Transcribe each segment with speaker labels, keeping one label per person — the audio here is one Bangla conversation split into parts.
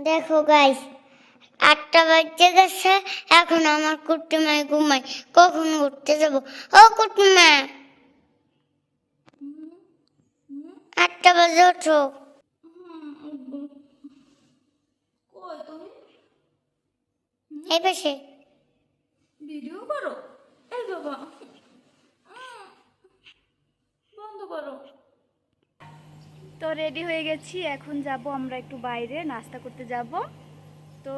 Speaker 1: দেখো গাইস আটটা বাজে গেছে এখন আমার কুটুমায় ঘুমাই কখন ঘুরতে যাব? ও কুটুমা! আটটা বাজে ওঠো। এই পাশে।
Speaker 2: ভিডিও করো এই বাবা উম, বন্ধ করো তো রেডি হয়ে গেছি, এখন যাব আমরা একটু বাইরে, নাস্তা করতে যাব। তো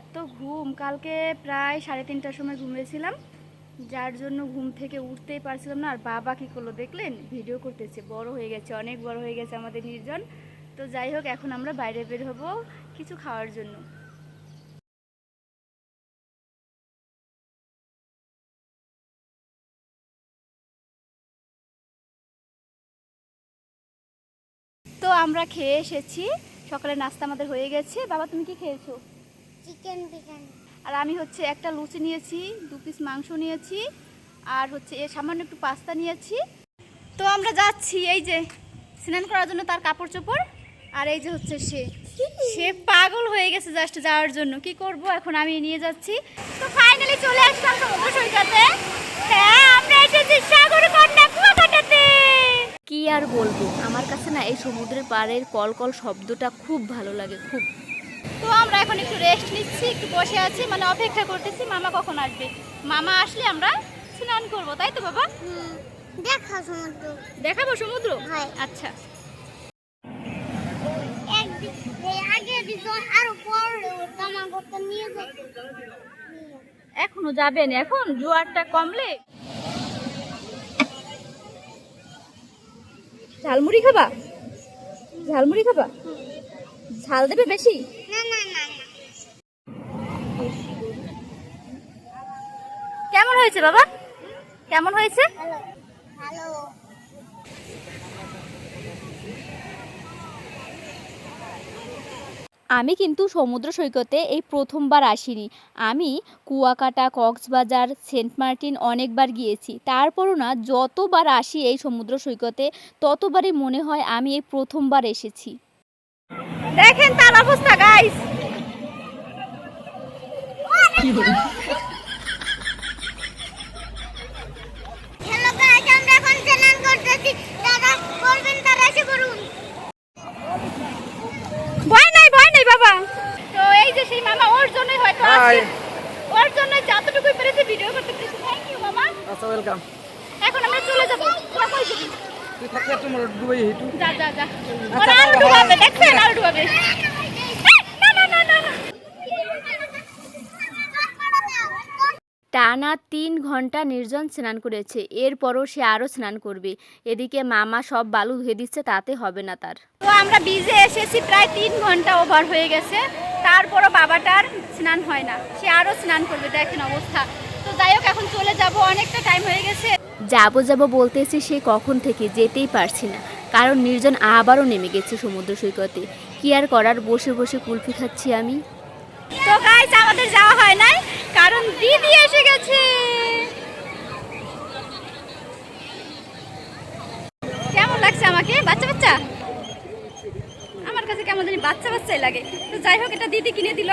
Speaker 2: এত ঘুম, কালকে প্রায় সাড়ে তিনটার সময় ঘুমিয়েছিলাম, যার জন্য ঘুম থেকে উঠতেই পারছিলাম না, আর বাবা কী করল দেখলেন? ভিডিও করতেছে, বড় হয়ে গেছে, অনেক বড় হয়ে গেছে আমাদের নির্জন। তো যাই হোক, এখন আমরা বাইরে বের হব কিছু খাওয়ার জন্য। আমরা খেয়ে এসেছি। সকালে নাস্তা আমাদের হয়ে গেছে। বাবা তুমি কি খেয়েছো?
Speaker 1: চিকেন বিরিয়ানি।
Speaker 2: আর আমি হচ্ছে একটা লুচি নিয়েছি দু পিস মাংস নিয়েছি আর হচ্ছে এ সামান্য একটু পাস্তা নিয়েছি। তো আমরা যাচ্ছি এই যে স্নান করার জন্য তার কাপড় চোপড় আর এই যে হচ্ছে সে। সে পাগল হয়ে গেছে জাস্ট যাওয়ার জন্য। কি করব? এখন আমি নিয়ে যাচ্ছি। তো ফাইনালি চলে আসলাম সমুদ্র সৈকতে। হ্যাঁ আমরা এসেছি সাগর কন্যা কুয়াকাটাতে। কি আর বলব? আমার কাছে না এই সমুদ্রের পাড়ের কলকল শব্দটা খুব ভালো লাগে খুব। তো আমরা এখন একটু রেস্ট নিচ্ছি একটু বসে আছি মানে অপেক্ষা করতেছি মামা কখন আসবে? মামা আসলে আমরা স্নান করব তাই তো বাবা?
Speaker 1: দেখা সমুদ্র।
Speaker 2: দেখাবো সমুদ্র। আচ্ছা। এখনও যাবেন এখন? জোয়ারটা কমলে? ঝালমুড়ি খাবা? ঝালমুড়ি খাবা? ঝাল দেবে বেশি? কেমন হয়েছে বাবা? কেমন হয়েছে?
Speaker 1: হ্যালো
Speaker 3: আমি কিন্তু সমুদ্র সৈকতে এই প্রথমবার আসিনি। আমি কুয়াকাটা কক্সবাজার সেন্ট মার্টিন অনেকবার গিয়েছি। তারপরও না যতবার আসি এই সমুদ্র সৈকতে ততবারই মনে হয় আমি এই প্রথমবার এসেছি।
Speaker 2: দেখেন তার অবস্থা গাইস
Speaker 1: হ্যালো গাইস আমরা এখন স্নান করতেছি দাদা করবেন তারা এসে করুন
Speaker 2: ভয় নাই ভয় নাই বাবা তো এই যে সেই মামা ওর জন্যই হয়তো আজকে ওর জন্য যতটুকুই পেরেছি ভিডিও করতে পেরেছি থ্যাংক ইউ মামা
Speaker 4: আচ্ছা ওয়েলকাম
Speaker 2: এখন আমরা চলে যাব তোরা কই যাবি
Speaker 4: তুই থাকলে একটু ডুবাই হেঁটু
Speaker 2: যা যা যা। ওরা আরও ডুবাবে দেখছেন? আরও ডুবাবে। না না না না না।
Speaker 3: টানা তিন ঘণ্টা নির্জন স্নান করেছে এরপরও সে আরও স্নান করবে। এদিকে মামা সব বালু ধুয়ে দিচ্ছে তাতে হবে না তার।
Speaker 2: তো আমরা বিজে এসেছি প্রায় তিন ঘণ্টা ওভার হয়ে গেছে। তারপরও বাবাটার স্নান হয় না সে আরও স্নান করবে দেখেন অবস্থা। যাই হোক এখন চলে যাব। অনেকটা টাইম হয়ে গেছে।
Speaker 3: যাব যাব বলতেছে সে কখন থেকে যেতেই পারছি না। কারণ নির্জন আবারও নেমে গেছে সমুদ্র সৈকতে। কি আর করার বসে বসে কুলফি খাচ্ছি আমি।
Speaker 2: তো গাইস আমাদের যাওয়া হয় নাই কারণ দিদি এসে গেছে। কেমন লাগছে আমাকে? বাচ্চা বাচ্চা? আমার কাছে কেমন জানি বাচ্চা বাচ্চাই লাগে। তো যাই হোক এটা দিদি কিনে দিল।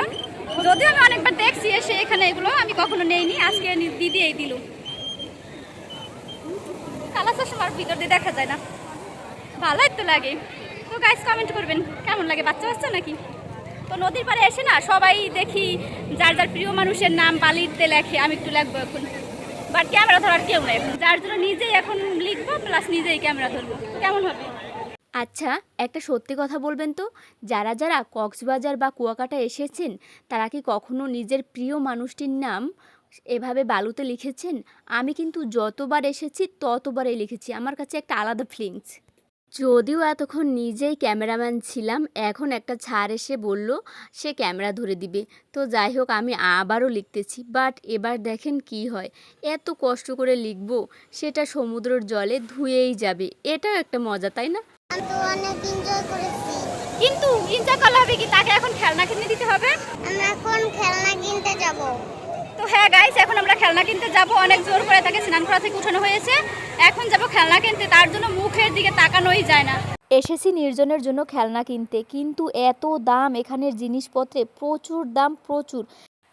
Speaker 2: যদিও আমি অনেকবার দেখছি এসে এখানে এগুলো, আমি কখনো নেইনি, আজকে দিদি এই দিল। কালা চশমার ভিতর দিয়ে দেখা যায় না। ভালোই তো লাগে। তো গাইস কমেন্ট করবেন, কেমন লাগে? বাচ্চা বাচ্চা নাকি? তো নদীর পাড়ে এসে না, সবাই দেখি যার যার প্রিয় মানুষের নাম বালিতে লেখে, আমি একটু লিখব এখন। বাট ক্যামেরা ধরার কেউ নেই যার জন্য নিজেই এখন লিখব প্লাস নিজেই ক্যামেরা ধরবো। কেমন হবে?
Speaker 3: আচ্ছা একটা সত্যি কথা বলবেন তো? যারা যারা কক্সবাজার বা কুয়াকাটা এসেছেন, তারা কি কখনো নিজের প্রিয় মানুষটির নাম এভাবে বালুতে লিখেছেন? আমি কিন্তু যতবার এসেছি, ততবারই লিখেছি। আমার কাছে একটা আলাদা ফিলিংস যদিও এতক্ষণ নিজেই ক্যামেরাম্যান ছিলাম, এখন একটা ছাড় এসে বলল, সে ক্যামেরা ধরে দিবে। তো যাই হোক, আমি আবারও লিখতেছি। বাট এবার দেখেন কি হয়, এত কষ্ট করে লিখব, সেটা সমুদ্রের জলে ধুয়েই যাবে। এটাও একটা মজা, তাই না?
Speaker 1: তো অনেক এনজয় করেছি।
Speaker 2: কিন্তু এনজয় করলে হবে কি? তাকে এখন খেলনা কিনে দিতে হবে?
Speaker 1: আমরা এখন খেলনা কিনতে যাব।
Speaker 2: তো হ্যাঁ গাইস এখন আমরা খেলনা কিনতে যাব। অনেক জোর করে তাকে স্নান করা থেকে উঠানো হয়েছে। এখন যাব খেলনা কিনতে। তার জন্য মুখের দিকে তাকানোই যায় না।
Speaker 3: এসেছি নির্জনের জন্য খেলনা কিনতে। কিন্তু এত দাম এখানের জিনিসপত্রে। প্রচুর দাম প্রচুর।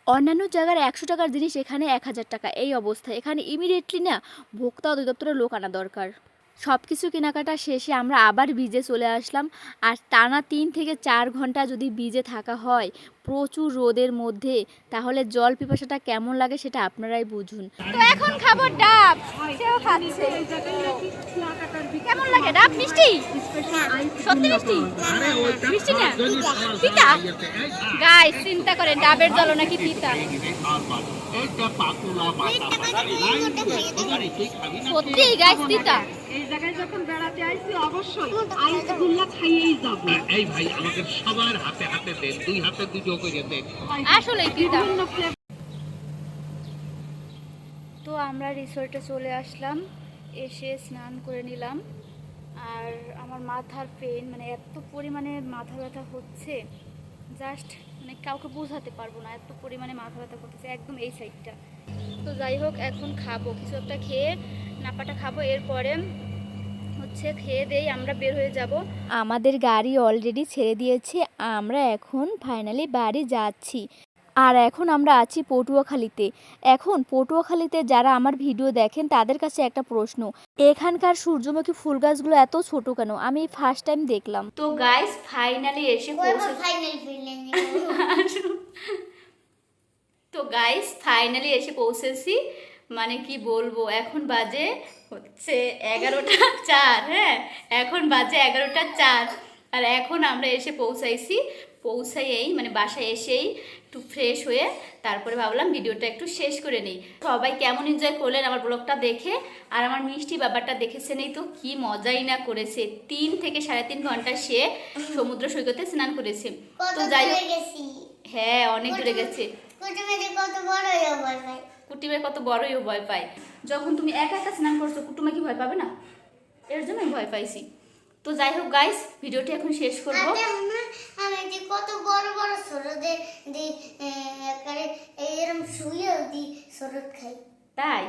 Speaker 3: অন্যান্য জায়গার একশো টাকার জিনিস এখানে এক হাজার টাকা। এই অবস্থা। এখানে ইমিডিয়েটলি না ভোক্তা অধিদপ্তরের লোক আনা দরকার। সব কিছু কেনাকাটা শেষে আমরা আবার বীজে চলে আসলাম। আর টানা তিন থেকে চার ঘণ্টা যদি বীজে থাকা হয়, প্রচুর রোদের মধ্যে, তাহলে জল পিপাসাটা কেমন লাগে সেটা আপনারাই বুঝুন।
Speaker 2: তো এখন খাব ডাব, সেও খাচ্ছে। কেমন লাগে ডাব? মিষ্টি? সত্যি মিষ্টি? মিষ্টি না? পিতা? গাইস চিন্তা করেন, ডাবের জল নাকি পিতা? সত্যি গাইস পিতা?
Speaker 5: এই জায়গায় যখন বেড়াতে আইছি অবশ্যই আইসগুল্লা খাইয়েই যাব।
Speaker 6: এই ভাই আমাদের সবার হাতে হাতে দেন দুই হাতে দুটো করে দেন।
Speaker 2: আসলে পিতা তো? আমরা রিসোর্টে চলে আসলাম এসে স্নান করে নিলাম। আর আমার মাথার পেন মানে এত পরিমাণে মাথা ব্যথা হচ্ছে জাস্ট মানে কাউকে বোঝাতে পারব না এত পরিমাণে মাথা ব্যথা করতেছে একদম এই সাইডটা তো যাই হোক এখন খাব কিছু একটা খেয়ে নাপাটা খাব এরপরে হচ্ছে খেয়ে দেই আমরা বের হয়ে যাব।
Speaker 3: আমাদের গাড়ি অলরেডি ছেড়ে দিয়েছে আমরা এখন ফাইনালি বাড়ি যাচ্ছি। আর এখন আমরা আছি পটুয়াখালীতে। এখন পটুয়াখালীতে যারা আমার ভিডিও দেখেন তাদের কাছে একটা প্রশ্ন এখানকার সূর্যমুখী ফুল গাছগুলো এত ছোট কেন? আমি ফার্স্ট টাইম দেখলাম।
Speaker 2: তো গাইস ফাইনালি এসে পৌঁছে
Speaker 1: ফাইনাল ফিল্ডিং
Speaker 2: তো গাইস ফাইনালি এসে পৌঁছেছি। মানে কি বলব, এখন বাজে হচ্ছে এগারোটা চার হ্যাঁ? এখন বাজে এগারোটা চার। আর এখন আমরা এসে পৌঁছাইছি পৌঁছাইয়েই মানে বাসায় এসেই একটু ফ্রেশ হয়ে তারপরে ভাবলাম ভিডিওটা একটু শেষ করে নিই। সবাই কেমন এনজয় করলেন আমার ব্লগটা দেখে? আর আমার মিষ্টি ব্যাপারটা দেখেছেনই তো কি মজাই না করেছে। তিন থেকে সাড়ে তিন ঘণ্টা সে সমুদ্র সৈকতে স্নান করেছে। তো যাই হ্যাঁ অনেক দূরে গেছে।
Speaker 1: কুটুমেতে কত বড় ভয় পাই
Speaker 2: কুটুমের কত বড়ই ও ভয় পায়। যখন তুমি একা একা স্নান করছ কুটুমে কি ভয় পাবে না? এর জন্য আমি ভয় পাইছি। তো যাই হোক গাইস ভিডিওটি এখন শেষ করব।
Speaker 1: খাই।
Speaker 2: তাই?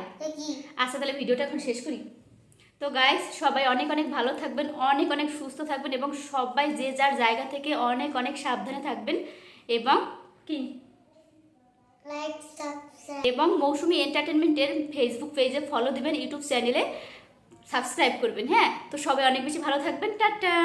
Speaker 2: আচ্ছা তাহলে ভিডিওটা এখন শেষ করি। তো গাইস সবাই অনেক অনেক ভালো থাকবেন অনেক অনেক সুস্থ থাকবেন এবং সবাই যে যার জায়গা থেকে অনেক অনেক সাবধানে থাকবেন এবং কি? এবং মৌসুমি এন্টারটেনমেন্টের ফেসবুক পেজে ফলো দিবেন ইউটিউব চ্যানেলে সাবস্ক্রাইব করবেন হ্যাঁ? তো সবাই অনেক বেশি ভালো থাকবেন টাটা!